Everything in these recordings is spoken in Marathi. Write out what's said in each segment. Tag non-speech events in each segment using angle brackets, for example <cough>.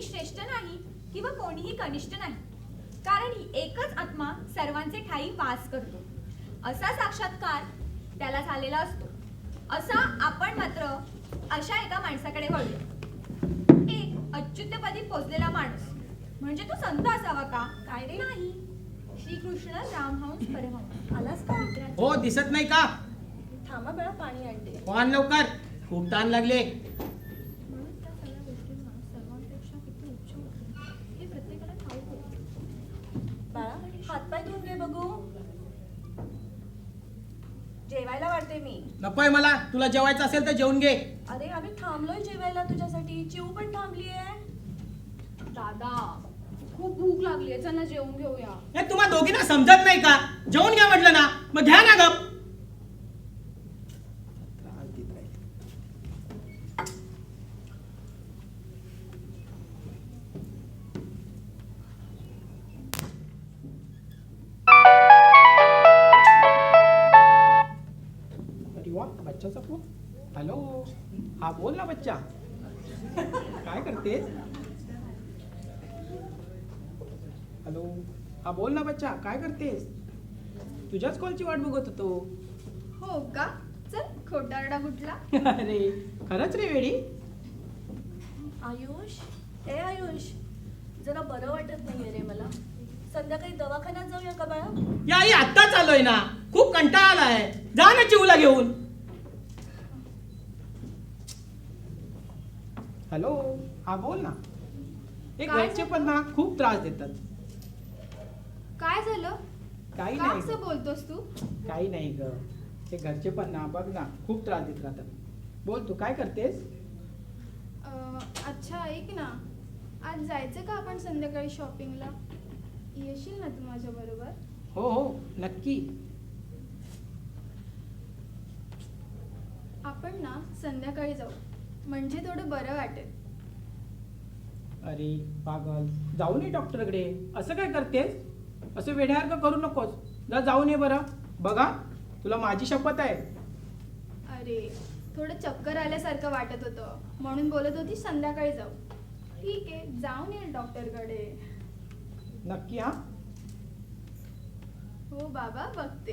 कोणीही श्रेष्ठ नाही किंवा कोणीही कनिष्ठ नाही. कारण ही एकच आत्मा सर्वांचे ठाई वास करतो. असा साक्षात्कार त्याला झालेला असतो. असा आपण मात्र अशा एका माणसाकडे वळूया एक अच्युतपदी पोचलेला माणूस. म्हणजे तो संत असावा का? काय रे नाही. श्रीकृष्ण रामहंस परमहंस. आलास का हो दिसत नाही का? थांबा बेळा पाणी आणते. वाहन लवकर. खूप ताण लागले म्हणून त्या सगळ्या गोष्टींना सर्वांपेक्षा किती उच्च होते हे प्रत्येकाला ठाऊक होते बाळा हातपाय धुवून घे बघू जेवायला वाटते मी नकोय मला. तुला जेवायचं असेल तर जेवून घे. अरे आम्ही थांबलोय जेवायला तुझ्यासाठी. चिऊ पण थांबली आहे दादा खूप भूक लागली आहे चला जेवून घेऊया. हे तुम्हा दोघींना समजत नाही का? जेवून घ्या म्हटलं ना. मग घ्या ना गप. काय करतेस? हॅलो हा बोल ना बच्चा काय करतेस? तुझ्याच कॉलची वाट बघत होतो. हो का? चल खोटारडा कुठला? <laughs> अरे खरंच रे वेडी? आयुष? ए आयुष जरा बरं वाटत नाहीये रे मला. संध्याकाळी दवाखान्यात जाऊया का बाळा? या आई आत्ताच आलोय ना. खूप कंटाळा आलाय. जा ना चिवला घेऊन. हॅलो हा बोल ना. हे काय घरचे पण ना खूप त्रास देतात. काय झालं? काही का नाही असं. बोलतोस तू? काही नाही ग. हे घरचे पण ना बघ ना खूप त्रास देत राहतात. बोल तू काय करतेस? अं, अच्छा ऐक ना. आज जायचं का आपण संध्याकाळी शॉपिंगला? येशील ना तू माझ्या बरोबर? हो हो नक्की. आपण ना संध्याकाळी जाऊ. म्हणजे थोडं बरं वाटेल. अरे पागल जाऊ नये डॉक्टरकडे. असं काय करतेस? असं वेड्यासारखं करू नकोस. जा जाऊ नये बरं. बघा तुला माझी शपथ आहे. अरे थोडं चक्कर आल्यासारखं वाटत होतं. म्हणून बोलत होती संध्याकाळी जाऊ. ठीक आहे जाऊन ये डॉक्टरकडे. नक्की हा? हो बाबा बघते.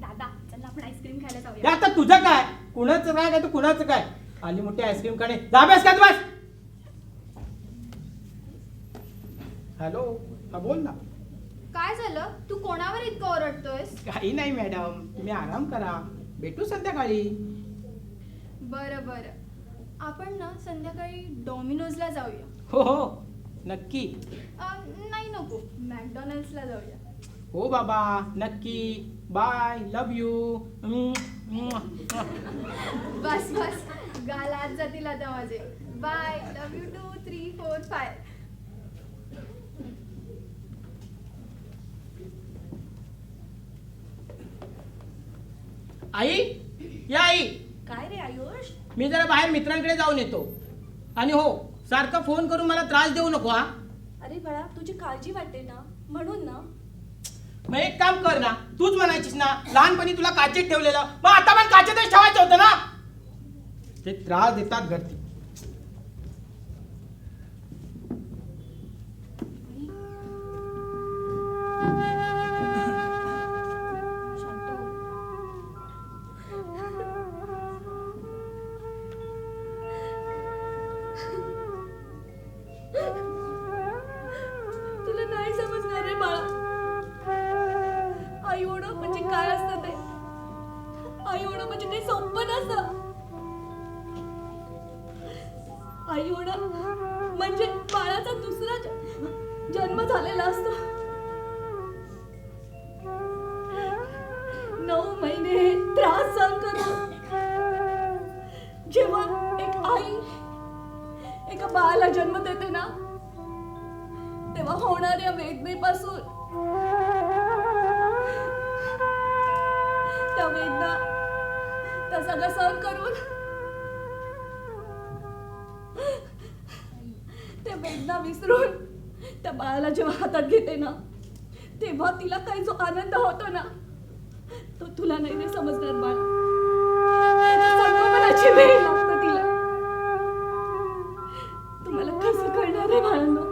दादा आपण आईस्क्रीम खायला हे जाऊया आता तुझं काय? कुणाचं काय काय तर कुणाचं काय? आली मोठी आईस्क्रीम खाणे. जाब्यास का बस? हॅलो हा बोल ना. काय झालं? तू कोणावर इतकं ओरडतोयस? काही नाही मॅडम तुम्ही आराम करा. भेटू संध्याकाळी. बरं बरं. आपण ना संध्याकाळी डॉमिनोजला जाऊया. हो हो. नक्की. अं, नाही नको. मॅकडॉनल्ड्सला जाऊया. हो बाबा नक्की. बाय लव यू बस बस. गाल आज जातील आता माझे bye love you two three four five आई? या आई. काय रे आयुष? मी जरा बाहेर मित्रांकडे जाऊन येतो. आणि हो सारखं फोन करून मला त्रास देऊ नको हा. अरे बाळा तुझी काळजी वाटते ना. म्हणून ना. मग एक काम कर ना तूच म्हणायचीस ना लहानपणी तुला काचेत ठेवलेलं मग आता पण काचेतच ठेवायचं होतं ना? ते त्रास देतात घरती नऊ महिने त्रास सहन करून जेव्हा एक आई एका बाळाला जन्म देते ना तेव्हा होणाऱ्या वेदनेपासून त्या वेदना त्या सगळं सहन करून त्या वेदना विसरून त्या बाळाला जेव्हा हातात घेते ना तेव्हा तिला काही जो आनंद होतो ना तो तुला नाही रे समजणार बाळा. संगोपनाची वेळ लागते तिला. तुम्हाला कसं कळणार रे बाळांनो?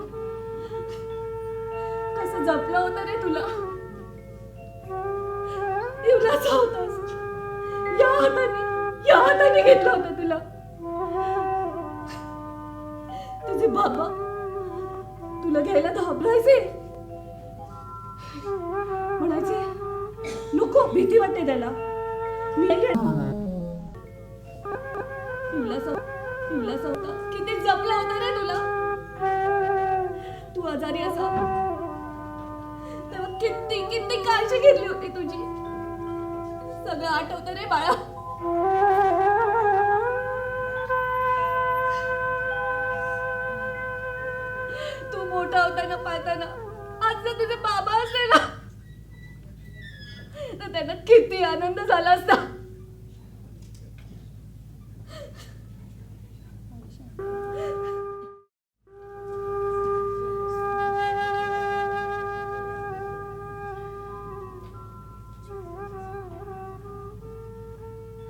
कसं जपलं होतं रे तुला? एवढाच होतास या हाताने या हाताने घेतलं होतं तुला. तुझे बाबा तुला घ्यायला घाबरायचे? नको भीती वाटते त्याला. मी पिवलास पिवलास होता किती जपला होता रे तुला? तू आजारी असा तेव्हा किती किती काळजी घेतली होती तुझी. सगळं आठवतं रे बाळा. तू मोठा होताना पाहताना आज जर तुझे बाबा असते ना तर त्यांना किती आनंद झाला असता.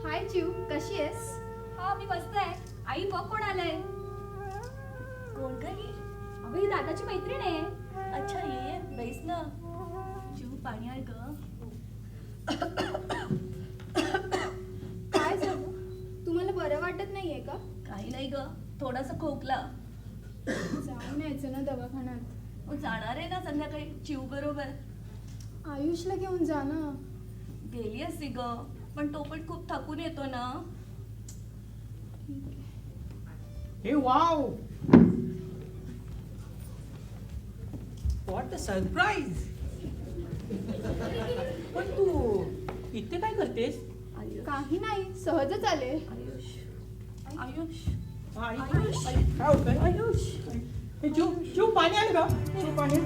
हाय कशी आहेस? हा मी मस्त आहे. आई बघ कोण आलंय. कोण काही अगं ही दादाची मैत्रीण आहे. अच्छा ये ये बैस ना. जीव पाणी आहे ग. काय झालं? तुम्हाला बरं वाटत नाहीये का? काही नाही ग. थोडासा खोकला. जाऊन यायचं ना दवाखान्यात. मग जाणार आहे ना संध्याकाळी. चिव बरोबर. आयुषला घेऊन जा ना. गेली असती ग. पण तो पण खूप थकून येतो ना. हे वाव! व्हॉट द सरप्राईज पण तू इथे काय करतेस? काही नाही सहजच आले. आयुष. आयुष. आयुष. काय होतंय? आयुष. जीव पाणी आलं का? पाणी.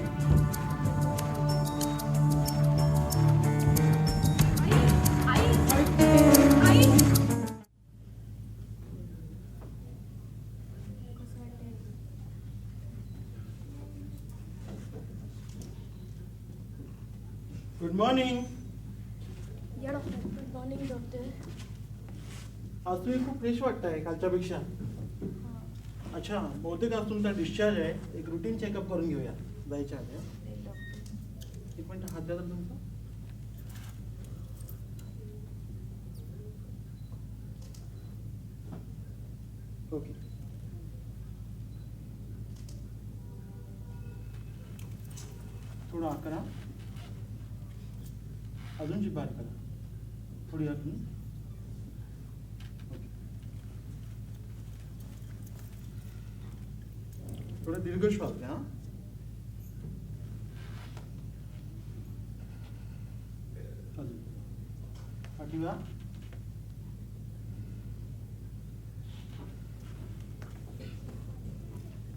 या डॉक्टर गुड मॉर्निंग डॉक्टर आज तुम्ही खूप फ्रेश वाटताय कालच्यापेक्षा। अच्छा बहुतेक आज तुमचा डिस्चार्ज आहे. एक रुटीन चेकअप करून घेऊया जायच्या आधी हं? एक मिनिट हात द्या तर तुमचा. ओके. थोडं आकरा अजून करा. थोडी अजून दीर्घ श्वास घ्या अजून.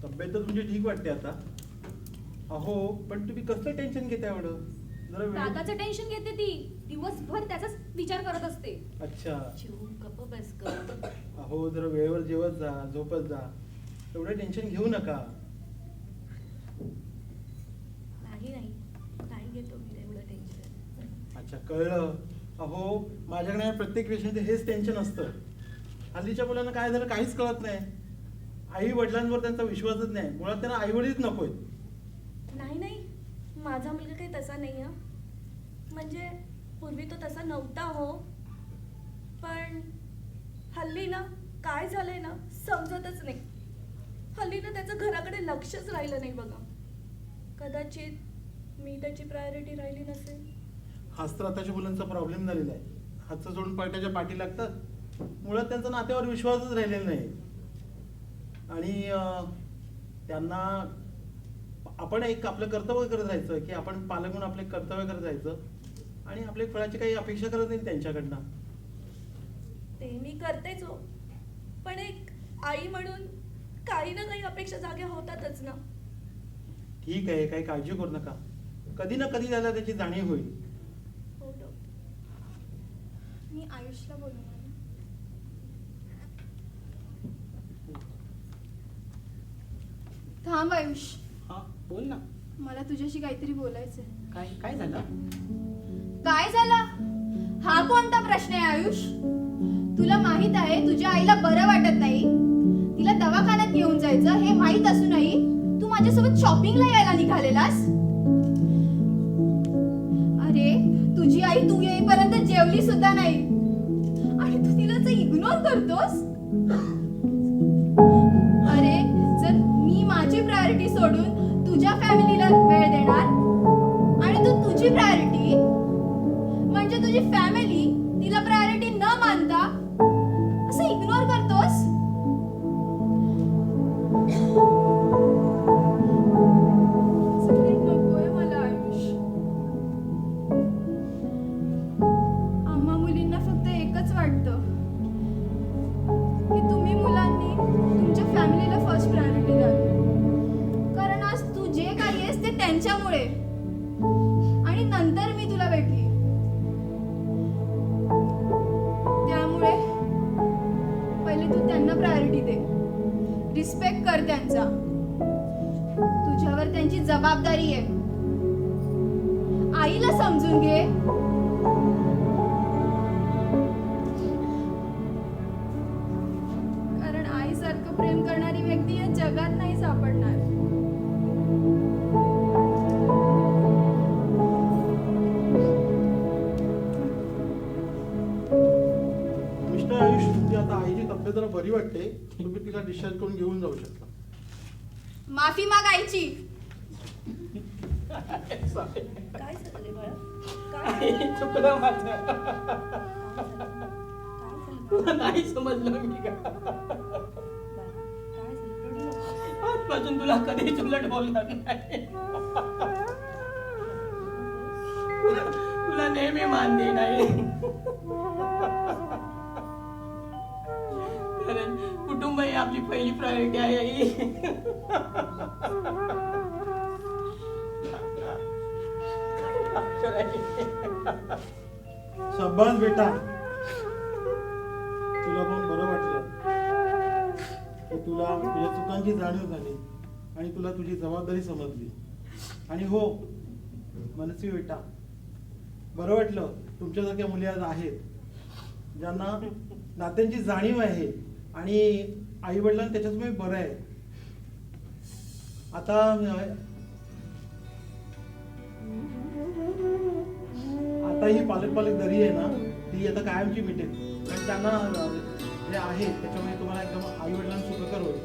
तब्येत तर तुमची ठीक वाटते आता? अहो पण तुम्ही कसलं टेन्शन घेताय एवढं? जरा वेळ टेन्शन घेते ती. दिवसभर त्याचाच विचार करत असते. अच्छा. चिव गप्प बस ग. अहो जरा वेळेवर जेवत जा झोपत जा. एवढं टेन्शन घेऊ नका. नाही नाही. नाही घेतो मी एवढं टेन्शन. अच्छा कळलं. अहो माझ्याकडे प्रत्येक पेशंट हेच टेन्शन असतं. हल्लीच्या मुलांना काय झालं काहीच कळत नाही. आई वडिलांवर त्यांचा विश्वासच नाही. मुळात त्यांना आई वडीलच नकोय नाही नाही. माझा मुलगा काही तसा नाही म्हणजे पूर्वी तो तसा नव्हता हो. पण हल्ली ना काय झालंय ना समजतच नाही. हल्ली ना त्याचं घराकडे लक्षच राहिलं नाही बघा. कदाचित मी त्याची प्रायोरिटी राहिली नसेल. हाच तर आताच्या मुलांचा प्रॉब्लेम झालेला आहे. हातचं सोडून पाट्याच्या पाठी लागतात मुळात त्यांचा नात्यावर विश्वासच राहिलेला नाही. आणि अं, त्यांना आपण एक आपलं कर्तव्य करत राहायचं की आपण पालक म्हणून आपले कर्तव्य करत राहायचं. आणि आपल्या फळाची काही अपेक्षा करत नाही त्यांच्याकडनं. ते मी करतेच हो पण एक आई म्हणून काही ना काही अपेक्षा जाग्या होतातच ना. ठीक आहे काही काळजी करू नका. कधी ना कधी त्याला त्याची जाणीव होईल. हो डॉक्टर मी आयुषला बोलणार थांब आयुष. हा बोल ना. मला तुझ्याशी काहीतरी बोलायचंय. काय काय झालं? काय झालं? हा कोणता प्रश्न आहे आयुष? तुला माहीत आहे तुझ्या आईला बरं वाटत नाही. तिला दवाखान्यात घेऊन जायचं हे माहीत असूनही तू माझ्यासोबत शॉपिंगला यायला निघालेलास? अरे तुझी आई तू येईपर्यंत जेवली सुद्धा नाही. आणि तू तिला इग्नोर करतोस? अरे जर मी माझी प्रायोरिटी सोडून तुझ्या फॅमिलीला वेळ देणार आणि तू तुझी प्रायोरिटी तुझी फॅमिली तिला प्रायोरिटी न मानता असं इग्नोर करतोस? असं काही नकोय मला आयुष्य आम्हा मुलींना फक्त एकच वाटतं की तुम्ही मुलांनी तुमच्या फॅमिलीला फर्स्ट प्रायोरिटी द्यावी. कारण आज तू जे काही आहेस ते त्यांच्यामुळे. कर त्यांचा. तुझ्यावर त्यांची जबाबदारी आहे. आईला समजून घे. कारण आईसारखं प्रेम करणारी व्यक्ती या जगात नाही सापडणार. मिस्टर आयुष तुमची आता आईची तब्येत जरा बरी वाटते. तुम्ही तिला डिस्चार्ज करून घेऊन जाऊ शकता. माफी माग आईची काय झालं रे बाळा? काय आई, झालं? चुकलं माझं. काय झालं? तुला नाही समजलं मी. आजपासून तुला कधीच उलट बोलणार नाही. तुला नेहमी मान दे नाही आहे आपली पहिली प्रायोरिटी आहे आई. शाबास बेटा. तुला पण बरं वाटलं. की तुला तुझ्या चुकांची जाणीव झाली आणि तुला तुझी जबाबदारी समजली. आणि हो मनस्वी बेटा बरं वाटलं तुमच्यासारख्या मुली आज आहेत ज्यांना नात्यांची जाणीव आहे आणि आई वडिलांना त्याच्यातून बरं आहे. आता आता ही पालक पालक दरी आहे ना ती आता कायमची मिटेल. कारण त्यांना जे आहे त्याच्यामुळे तुम्हाला एकदम आई वडिलांना सुखकर होईल.